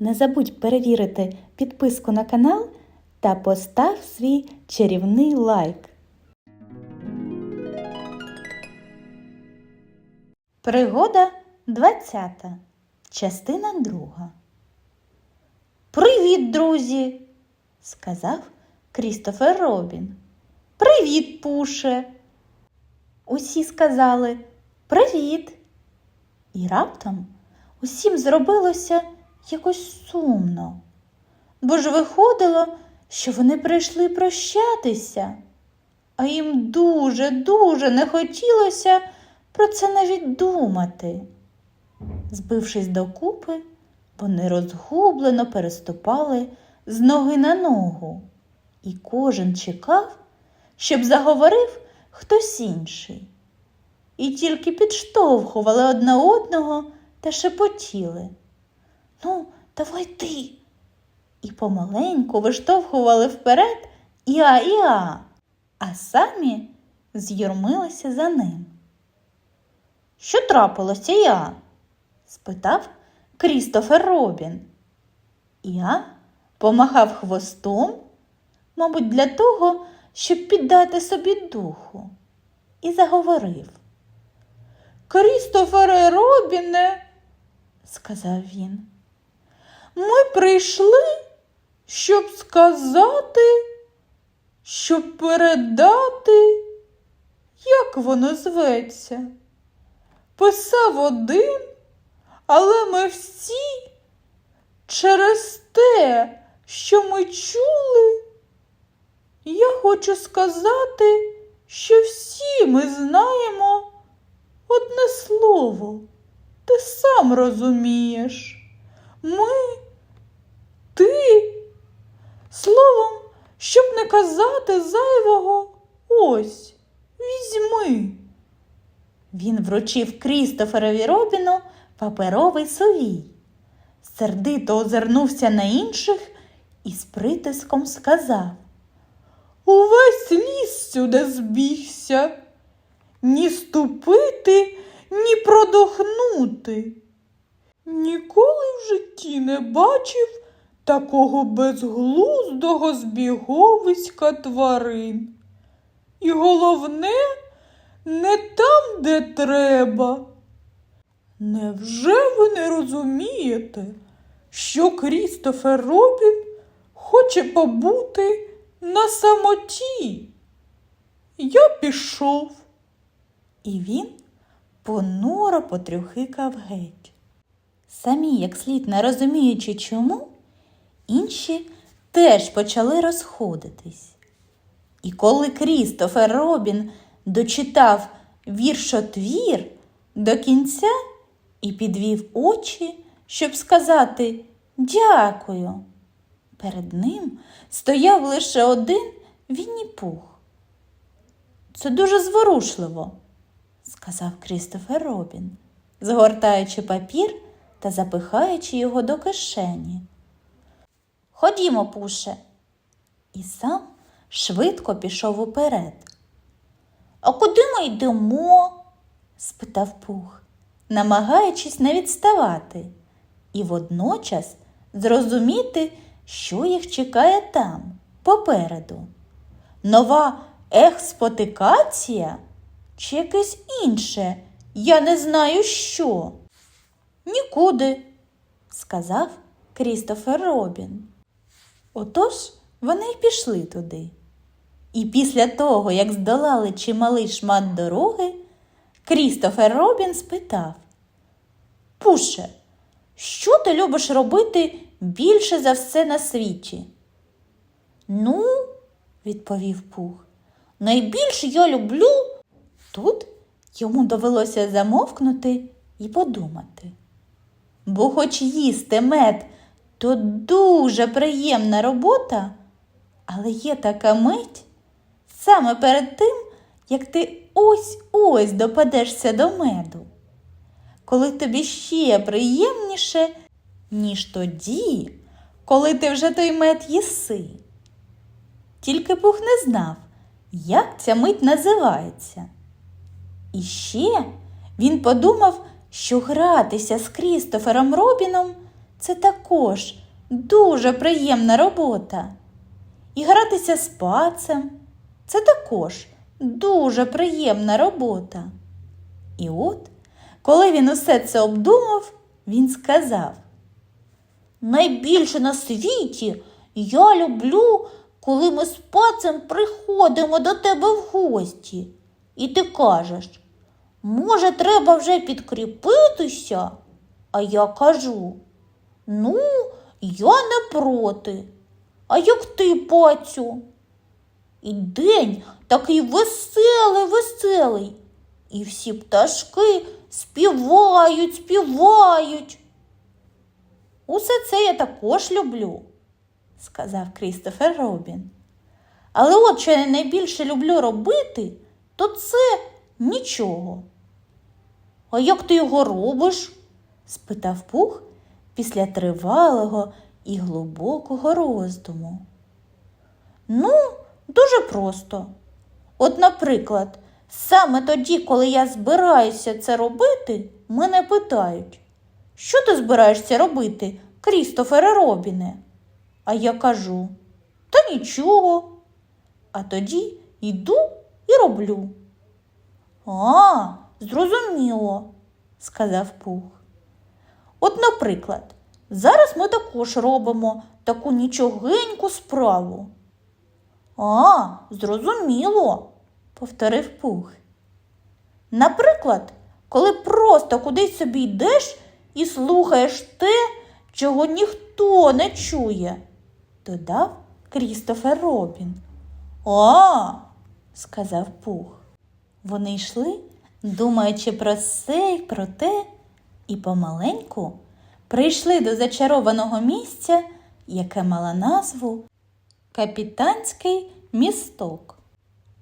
Не забудь перевірити підписку на канал та постав свій чарівний лайк. Пригода 20. Частина 2. Привіт, друзі! сказав Крістофер Робін. Привіт, Пуше. Усі сказали Привіт. І раптом усім зробилося якось сумно, бо ж виходило, що вони прийшли прощатися, а їм дуже-дуже не хотілося про це навіть думати. Збившись докупи, вони розгублено переступали з ноги на ногу, і кожен чекав, щоб заговорив хтось інший. І тільки підштовхували одне одного та шепотіли. Ну, давай ти. І помаленьку виштовхували вперед Іа Іа, а самі з'юрмилися за ним. Що трапилося я? спитав Крістофер Робін. Я помахав хвостом, мабуть, для того, щоб піддати собі духу, і заговорив. Крістофере Робіне, сказав він, ми прийшли, щоб сказати, щоб передати, як воно зветься. Писав один, але ми всі через те, що ми чули, я хочу сказати, що всі ми знаємо одне слово. Ти сам розумієш. Ми, ти, словом, щоб не казати зайвого, ось, візьми. Він вручив Крістоферові Робіну паперовий совій, сердито озирнувся на інших і з притиском сказав Увесь ліс сюди збігся, ні ступити, ні продохнути. Ніколи в житті не бачив такого безглуздого збіговиська тварин. І головне, не там, де треба. Невже ви не розумієте, що Крістофер Робін хоче побути на самоті? Я пішов. І він понуро потрюхикав геть. Самі, як слід не розуміючи чому, інші теж почали розходитись. І коли Крістофер Робін дочитав віршотвір до кінця і підвів очі, щоб сказати дякую, перед ним стояв лише один Вінні-Пух. Це дуже зворушливо, сказав Крістофер Робін, згортаючи папір та запихаючи його до кишені. Ходімо, пуше. І сам швидко пішов уперед. А куди ми йдемо? спитав Пух, намагаючись не відставати і водночас зрозуміти, що їх чекає там, попереду. Нова ехспотикація чи якесь інше, я не знаю що. Нікуди, сказав Крістофер Робін. Отож вони й пішли туди. І після того, як здолали чималий шмат дороги, Крістофер Робін спитав Пуше, що ти любиш робити більше за все на світі? Ну, відповів Пух, найбільше я люблю. Тут йому довелося замовкнути і подумати. Бо хоч їсти мед то дуже приємна робота, але є така мить саме перед тим, як ти ось-ось допадешся до меду, коли тобі ще приємніше, ніж тоді, коли ти вже той мед їси. Тільки Пух не знав, як ця мить називається. І ще він подумав, що гратися з Крістофером Робіном це також дуже приємна робота. І гратися з пацем це також дуже приємна робота. І от, коли він усе це обдумав, він сказав: Найбільше на світі я люблю, коли ми з пацем приходимо до тебе в гості. І ти кажеш, може, треба вже підкріпитися? А я кажу, ну, я не проти. А як ти, пацю? І день такий веселий, веселий. І всі пташки співають, співають. Усе це я також люблю, сказав Крістофер Робін. Але от що я найбільше люблю робити, то це нічого. А як ти його робиш? спитав Пух після тривалого і глибокого роздуму. Ну, дуже просто. От, наприклад, саме тоді, коли я збираюся це робити, мене питають, що ти збираєшся робити, Крістофере Робіне? А я кажу, та нічого. А тоді йду і роблю. А, зрозуміло, сказав Пух. От, наприклад, зараз ми також робимо таку нічогеньку справу. А, зрозуміло, повторив Пух. Наприклад, коли просто кудись собі йдеш і слухаєш те, чого ніхто не чує, додав Крістофер Робін. А, сказав Пух. Вони йшли, думаючи про це й про те, і помаленьку прийшли до зачарованого місця, яке мало назву Капітанський місток,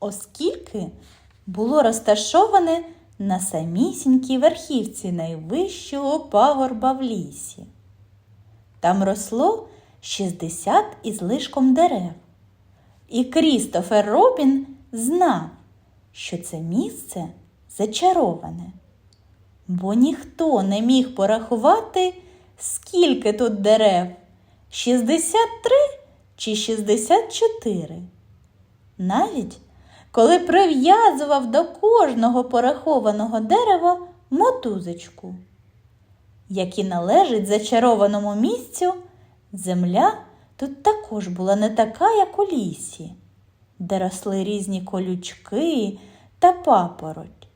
оскільки було розташоване на самісінькій верхівці найвищого пагорба в лісі. Там росло 60 із лишком дерев. І Крістофер Робін знав, що це місце зачароване, бо ніхто не міг порахувати, скільки тут дерев 63 чи 64. Навіть коли прив'язував до кожного порахованого дерева мотузочку, які належить зачарованому місцю, земля тут також була не така, як у лісі, де росли різні колючки та папороть.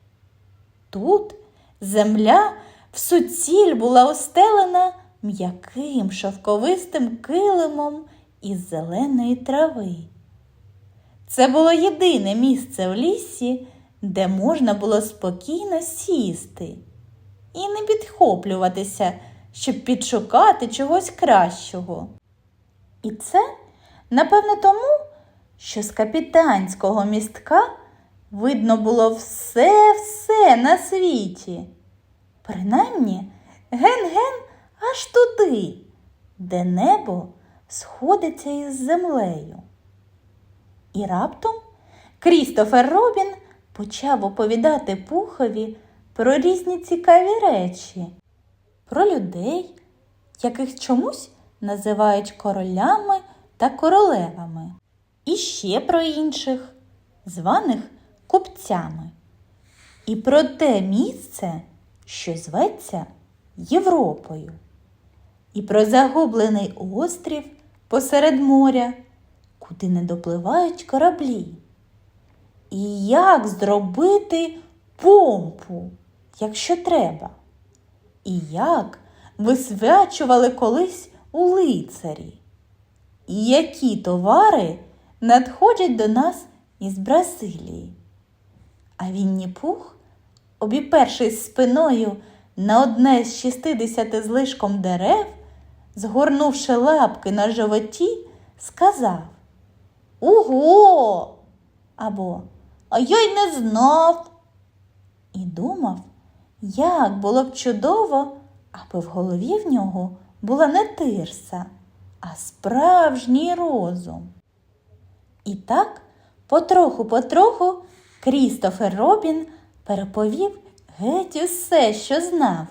Тут земля в суціль була остелена м'яким шовковистим килимом із зеленої трави. Це було єдине місце в лісі, де можна було спокійно сісти і не підхоплюватися, щоб підшукати чогось кращого. І це, напевне, тому, що з капітанського містка видно було все-все на світі. Принаймні, ген-ген аж туди, де небо сходиться із землею. І раптом Крістофер Робін почав оповідати Пухові про різні цікаві речі, про людей, яких чомусь називають королями та королевами, і ще про інших, званих купцями, і про те місце, що зветься Європою, і про загублений острів посеред моря куди не допливають кораблі. І як зробити помпу, якщо треба? І як висвячували колись у лицарі? І які товари надходять до нас із Бразилії? А Вінні Пух, обіпершись спиною на одне з 60 злишком дерев, згорнувши лапки на животі, сказав Ого! Або А я й не знав. І думав, як було б чудово, аби в голові в нього була не тирса, а справжній розум. І так, потроху-потроху, Крістофер Робін переповів геть усе, що знав,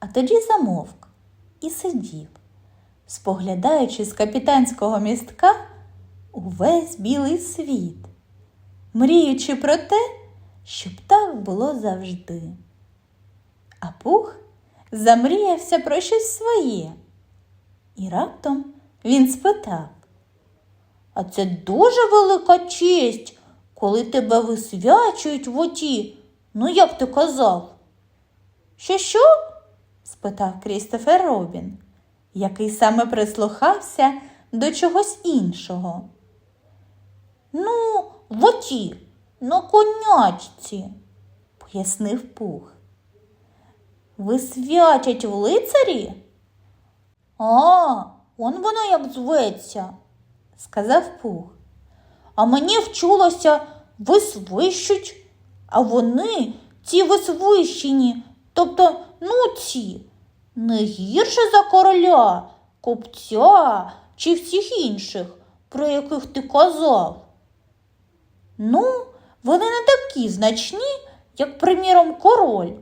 а тоді замовк і сидів, споглядаючи з капітанського містка увесь білий світ, мріючи про те, щоб так було завжди. А пух замріявся про щось своє. І раптом він спитав. А це дуже велика честь, коли тебе висвячують в оті. Ну, як ти казав? Що що? спитав Крістофер Робін, який саме прислухався до чогось іншого. Ну, в оті, на конячці, пояснив пух. Висвячать в лицарі? А, он воно як зветься, сказав пух. А мені вчулося висвищуть, а вони, ці висвищені, тобто, ну ці, не гірше за короля, купця чи всіх інших, про яких ти казав. Ну, вони не такі значні, як, приміром, король,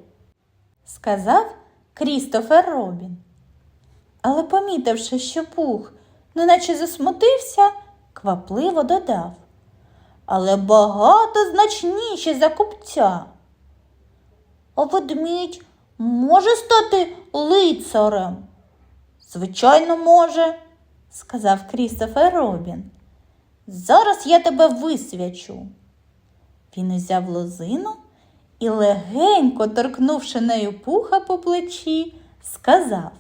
сказав Крістофер Робін. Але, помітивши, що пух неначе засмутився, квапливо додав. Але багато значніше за купця. А ведмідь може стати лицарем? Звичайно, може, сказав Крістофер Робін. Зараз я тебе висвячу. Він узяв лозину і, легенько торкнувши нею пуха по плечі, сказав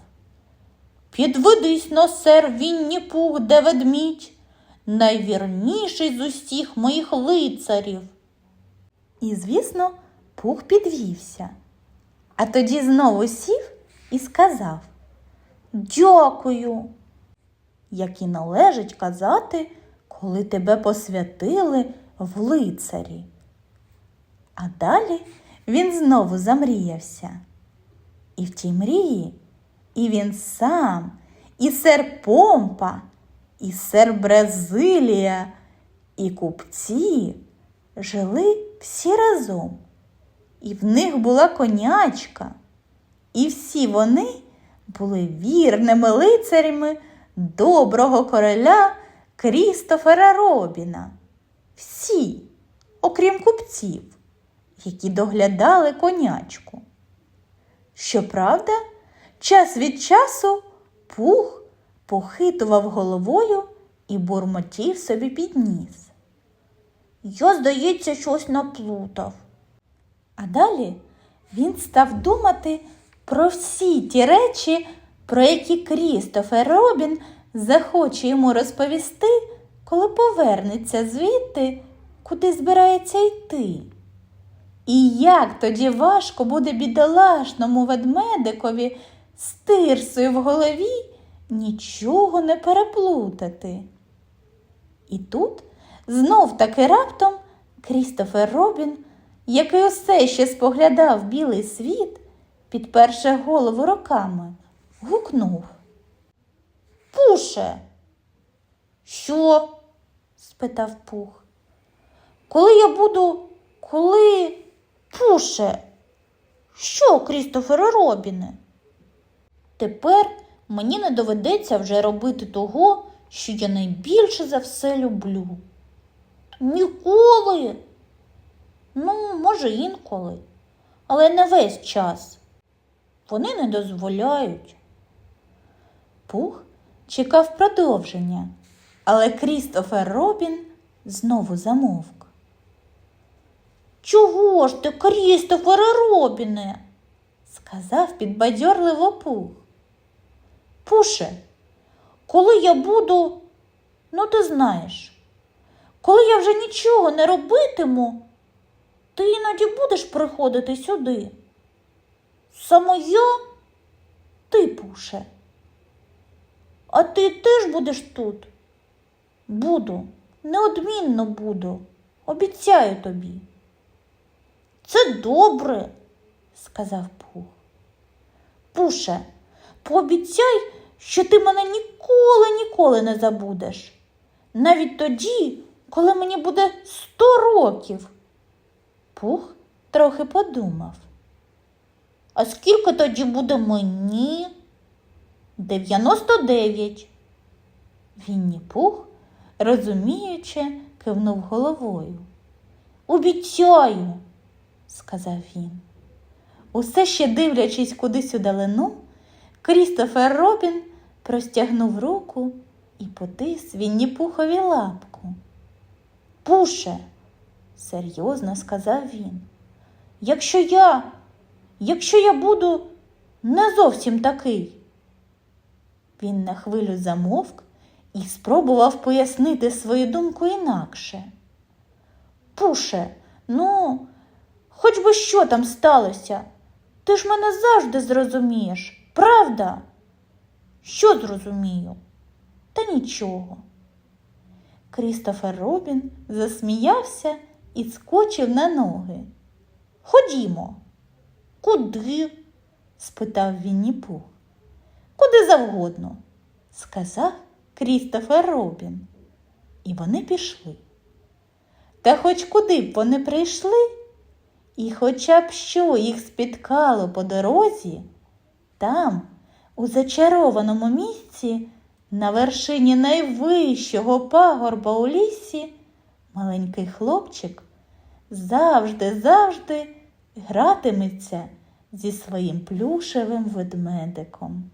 Підведись но, сер Вінні Пух, де ведмідь, найвірніший з усіх моїх лицарів. І, звісно, пух підвівся, а тоді знову сів і сказав Дякую, як і належить казати, коли тебе посвятили в лицарі. А далі він знову замріявся. І в тій мрії і він сам, і сер Помпа, і сер Бразилія, і купці жили всі разом. І в них була конячка, і всі вони були вірними лицарями доброго короля Крістофера Робіна. Всі, окрім купців, які доглядали конячку. Щоправда, час від часу пух похитував головою і бурмотів собі під ніс. Я, здається, щось наплутав. А далі він став думати про всі ті речі, про які Крістофер Робін захоче йому розповісти, коли повернеться звідти, куди збирається йти. І як тоді важко буде бідолашному ведмедикові з тирсою в голові нічого не переплутати. І тут знов таки раптом Крістофер Робін, який усе ще споглядав білий світ, підперше голову руками, гукнув. Пуше. Що? спитав пух. Коли я буду, коли пуше? Що, Крістофере Робіне? Тепер мені не доведеться вже робити того, що я найбільше за все люблю. Ніколи. Ну, може, інколи, але не весь час. Вони не дозволяють. Пух чекав продовження, але Крістофер Робін знову замовк. Чого ж ти, Крістофере Робіне? сказав підбадьорливо пух. Пуше, коли я буду, ну ти знаєш, коли я вже нічого не робитиму, ти іноді будеш приходити сюди. Саме я, ти, Пуше. А ти теж будеш тут? Буду, неодмінно буду, обіцяю тобі. Це добре, сказав Пух. Пуше, пообіцяй, що ти мене ніколи, ніколи не забудеш. Навіть тоді, коли мені буде сто років. Пух трохи подумав. А скільки тоді буде мені? 99. Вінні Пух, розуміючи, кивнув головою. Обіцяю, сказав він. Усе ще дивлячись кудись у далину, Крістофер Робін простягнув руку і потис Вінні Пухові лапку. Пуше, серйозно сказав він. Якщо я, якщо я буду не зовсім такий. Він на хвилю замовк і спробував пояснити свою думку інакше. Пуше, ну, хоч би що там сталося, ти ж мене завжди зрозумієш, правда? Що зрозумію? Та нічого. Крістофер Робін засміявся і скочив на ноги. Ходімо. Куди? спитав Вінні Пух. Куди завгодно, сказав Крістофер Робін. І вони пішли. Та хоч куди б вони прийшли, і хоча б що їх спіткало по дорозі, там, у зачарованому місці, на вершині найвищого пагорба у лісі, маленький хлопчик завжди, завжди гратиметься зі своїм плюшевим ведмедиком.